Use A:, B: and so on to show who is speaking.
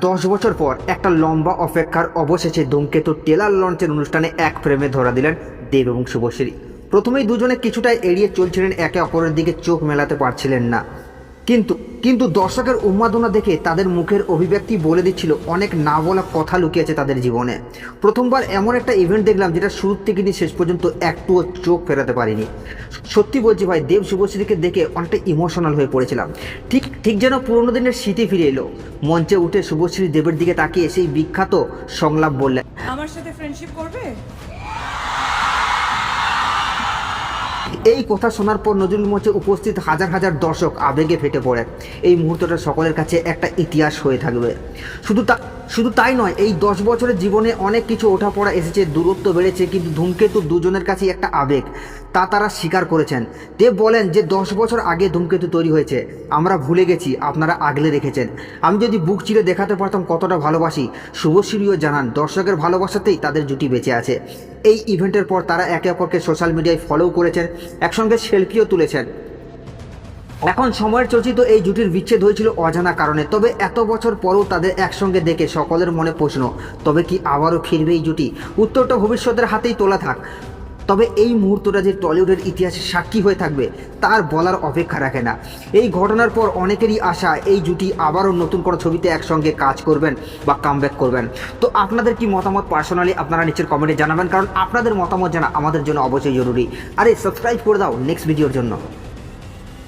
A: দশ বছর পর একটা লম্বা অপেক্ষার অবশেষে ধূমকেতু টেলার লঞ্চের অনুষ্ঠানে এক ফ্রেমে ধরা দিলেন দেব এবং শুভশ্রী। প্রথমেই দুজনে কিছুটা এড়িয়ে চলছিলেন একে অপরের দিকে চোখ মেলাতে পারছিলেন না। কিন্তু কিন্তু দর্শকের উন্মাদনা দেখে তাদের মুখের অভিব্যক্তি বলে দিচ্ছিল অনেক না বলা কথা লুকিয়েছে তাদের জীবনে। প্রথমবার এমন একটা ইভেন্ট দেখলাম যেটা শুরু থেকে নিয়ে শেষ পর্যন্ত একটুও চোখ ফেরাতে পারিনি। সত্যি বলছি ভাই, দেব শুভশ্রীকে দেখে অনেকটা ইমোশনাল হয়ে পড়েছিলাম। ঠিক ঠিক যেন পুরোনো দিনের স্মৃতি ফিরে এলো। মঞ্চে উঠে শুভশ্রী দেবের দিকে তাকিয়ে সেই বিখ্যাত সংলাপ বললেন,
B: আমার সাথে ফ্রেন্ডশিপ করবে?
A: এই কথা শোনার পর নজরুল মঞ্চে উপস্থিত হাজার হাজার দর্শক আবেগে ফেটে পড়ে। এই মুহূর্তটা সকলের কাছে একটা ইতিহাস হয়ে থাকবে। শুধু তা শুধু তাই নয়, এই দশ বছরের জীবনে অনেক কিছু ওঠাপড়া এসেছে, দূরত্ব বেড়েছে, কিন্তু ধূমকেতু দুজনের কাছেই একটা আবেগ, তা তারা স্বীকার করেছেন। দেব বলেন যে দশ বছর আগে ধূমকেতু তৈরি হয়েছে, আমরা ভুলে গেছি, আপনারা আগলে রেখেছেন। আমি যদি বুক চিরে দেখাতে পারতাম কতটা ভালোবাসি, শুভশ্রীও জানান, দর্শকের ভালোবাসাতেই তাদের জুটি বেঁচে আছে। এই ইভেন্টের পর তারা একে অপরকে সোশ্যাল মিডিয়ায় ফলো করেছেন, একসঙ্গে সেলফিও তুলেছেন। এখন সময়ের চর্চিত এই জুটির বিচ্ছেদ হয়েছিল অজানা কারণে, তবে এত বছর পরও তাদের একসঙ্গে দেখে সকলের মনে প্রশ্ন, তবে কি আবারও ফিরবে এই জুটি? উত্তরটা ভবিষ্যতের হাতেই তোলা থাক। তবে এই মুহূর্তটা যে টলিউডের ইতিহাসে সাক্ষী হয়ে থাকবে, তার বলার অপেক্ষা রাখে না। এই ঘটনার পর অনেকেরই আশা, এই জুটি আবারও নতুন কোনো ছবিতে একসঙ্গে কাজ করবেন বা কামব্যাক করবেন। তো আপনাদের কি মতামত পার্সোনালি, আপনারা নিচের কমেন্টে জানাবেন, কারণ আপনাদের মতামত জানা আমাদের জন্য অবশ্যই জরুরি। আরে, সাবস্ক্রাইব করে দাও নেক্সট ভিডিওর জন্য।